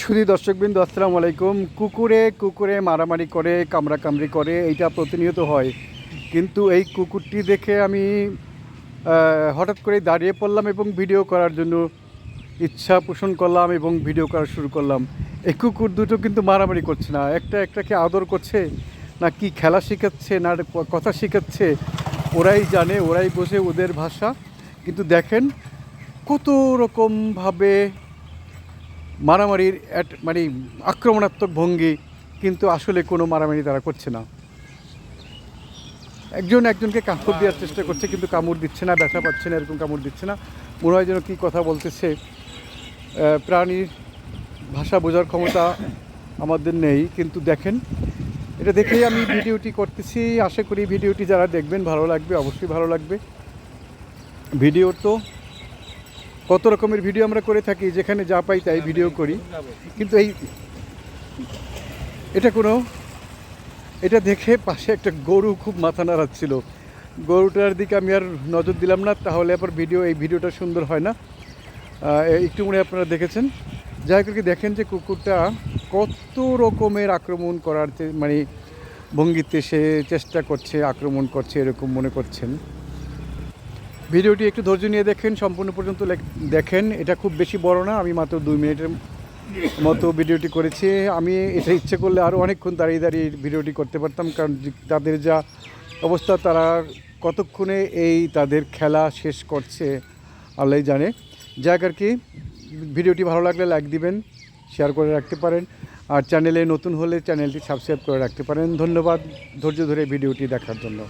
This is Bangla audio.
শুধু দর্শকবৃন্দ, আসসালামু আলাইকুম। কুকুরে কুকুরে মারামারি করে, কামড়াকামড়ি করে, এইটা প্রতিনিয়ত হয়। কিন্তু এই কুকুরটি দেখে আমি হঠাৎ করে দাঁড়িয়ে পড়লাম এবং ভিডিও করার জন্য ইচ্ছা পোষণ করলাম এবং ভিডিও করা শুরু করলাম। এই কুকুর দুটো কিন্তু মারামারি করছে না। একটা একটাকে আদর করছে, না কি খেলা শেখাচ্ছে, না কথা শেখাচ্ছে, ওরাই জানে, ওরাই বোঝে ওদের ভাষা। কিন্তু দেখেন, কত রকমভাবে মারামারির মানে আক্রমণাত্মক ভঙ্গি কিন্তু আসলে কোনো মারামারি তারা করছে না। একজন একজনকে কামড় দেওয়ার চেষ্টা করছে কিন্তু কামড় দিচ্ছে না, ব্যথা পাচ্ছে না, এরকম কামড় দিচ্ছে না। মনে হয় যেন কী কথা বলতেছে। প্রাণীর ভাষা বোঝার ক্ষমতা আমাদের নেই, কিন্তু দেখেন, এটা দেখেই আমি ভিডিওটি করতেছি। আশা করি ভিডিওটি যারা দেখবেন ভালো লাগবে, অবশ্যই ভালো লাগবে। ভিডিও তো কত রকমের ভিডিও আমরা করে থাকি, যেখানে যা পাই তাই ভিডিও করি। কিন্তু এই এটা কোনো এটা দেখে পাশে একটা গরু খুব মাথা নাড়াচ্ছিল। গরুটার দিকে আমি আর নজর দিলাম না, তাহলে আবার ভিডিও এই ভিডিওটা সুন্দর হয় না। একটু মনে আপনারা দেখেছেন। যাই হোক, দেখেন যে কুকুরটা কত রকমের আক্রমণ করার মানে ভঙ্গিতে সে চেষ্টা করছে, আক্রমণ করছে, এরকম মনে করছেন। ভিডিওটি একটু ধৈর্য নিয়ে দেখেন, সম্পূর্ণ পর্যন্ত দেখেন। এটা খুব বেশি বড় না, আমি মাত্র দুই মিনিটের মতো ভিডিওটি করেছি। আমি এটা ইচ্ছে করলে আরও অনেকক্ষণ দাঁড়িয়ে দাঁড়িয়ে ভিডিওটি করতে পারতাম, কারণ তাদের যা অবস্থা, তারা কতক্ষণে এই তাদের খেলা শেষ করছে, আল্লাহ জানে। যাক আর কি, ভিডিওটি ভালো লাগলে লাইক দিবেন, শেয়ার করে রাখতে পারেন, আর চ্যানেলে নতুন হলে চ্যানেলটি সাবস্ক্রাইব করে রাখতে পারেন। ধন্যবাদ, ধৈর্য ধরে ভিডিওটি দেখার জন্য।